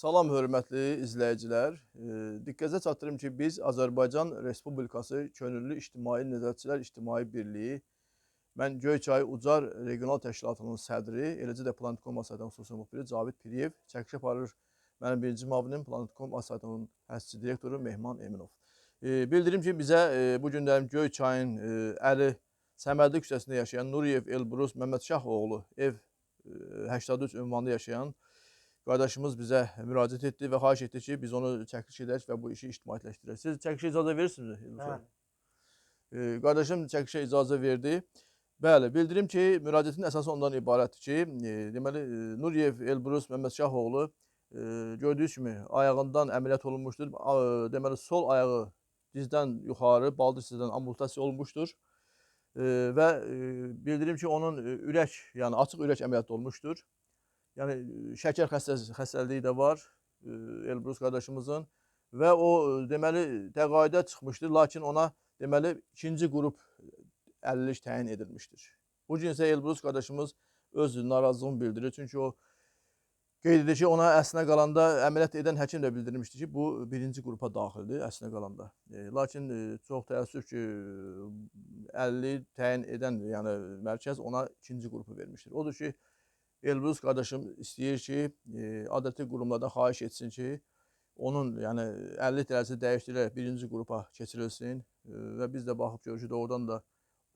Salam hörmətli izləyicilər. Diqqətinizə çatdırım ki, biz Azərbaycan Respublikası Könüllü İctimai Nəzarətçilər İctimai Birliyi, mən Göyçay Ucar Regional Təşkilatının sədri, eləcə də Planetcom saytının xüsusi müxbiri Cavid Piriyev, çəkiş aparır mənim birinci müavinim Planetcom saytının həssasçı direktoru Mehman Eminov. Bildirim ki, bizə e, bu günlərim Göyçayın e, Əli Səmədli küçəsində yaşayan Nuriyev Elbrus Məmməd Şah oğlu ev e, 83 ünvanında yaşayan qardaşımız bizə müraciət etdi və xahiş etdi ki, biz onu çəkiliş edək və bu işi ictimailəşdirək. Siz çəkilişə icazə verirsiniz? Elbrus bəy? Bəli. E, qardaşım çəkilişə icazə verdi. Bəli, bildirim ki, müraciətin əsası ondan ibarətdir ki, e, deməli e, Nuriyev Elbrus Məmməd Şahoğlu e, gördüyünüz kimi ayağından əməliyyat olunmuşdur. A, deməli sol ayağı dizdən yuxarı, baldız hissədən amputasiya olunmuşdur. E, və e, bildirim ki, onun ürək, yəni açıq ürək əməliyyatı olmuşdur. Yəni e, şəkər xəstəsi xəstəliyi də var e, Elbrus qardaşımızın və o e, deməli təqaüdə çıxmışdır, lakin ona deməli ikinci qrup əlillik təyin edilmişdir. Bu gün isə Elbrus qardaşımız öz narazılığını bildirir. Çünki o qeyd edir ki, ona əslinə qalanda əməliyyat edən həkim də bildirmişdi ki, bu birinci qrupa daxildir əslinə qalanda. E, lakin e, çox təəssüf ki, əlilliyi təyin edən, yəni mərkəz ona ikinci qrupu vermişdir. Odur ki, Elbrus qardaşım istəyir ki, e, adəti qurumlardan xahiş etsin ki, onun yəni 50 dərəcə dəyişdirilərək birinci qrupa keçirilsin e, və biz də baxıb görürük ki, doğrudan da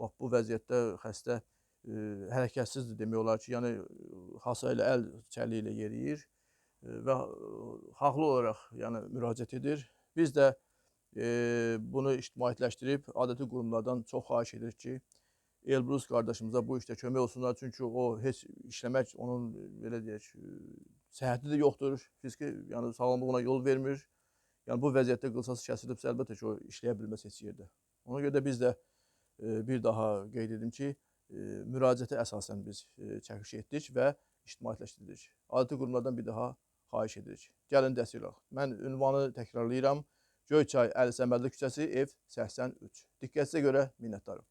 bax bu vəziyyətdə xəstə e, hərəkətsizdir demək olar ki, yəni hasa ilə əl çəli ilə yeriyir e, və haqlı olaraq yəni müraciət edir. Biz də e, bunu ictimaiyyətləşdirib adəti qurumlardan çox xahiş edirik ki, Elbrus qardaşımıza bu işdə kömək olsunlar. Çünki o heç işləmək onun belə deyək, səhhəti də yoxdur, fiziki, yəni sağlamlığına yol vermir. Yəni bu vəziyyətdə qılçası kəsilibsə əlbəttə ki, o işləyə bilməz heç yerdə. Ona görə də biz də e, bir daha qeyd edim ki, e, müraciətə əsasən biz e, çəkiliş etdik və ictimaiyyətləşdirdik. Adəti qurumlardan bir daha xahiş edirik. Gəlin dəstək olaq. Mən ünvanı təkrarlayıram. Göyçay Əli Səmədli küçəsi, ev 83. Diqqətinizə görə minnətdarım.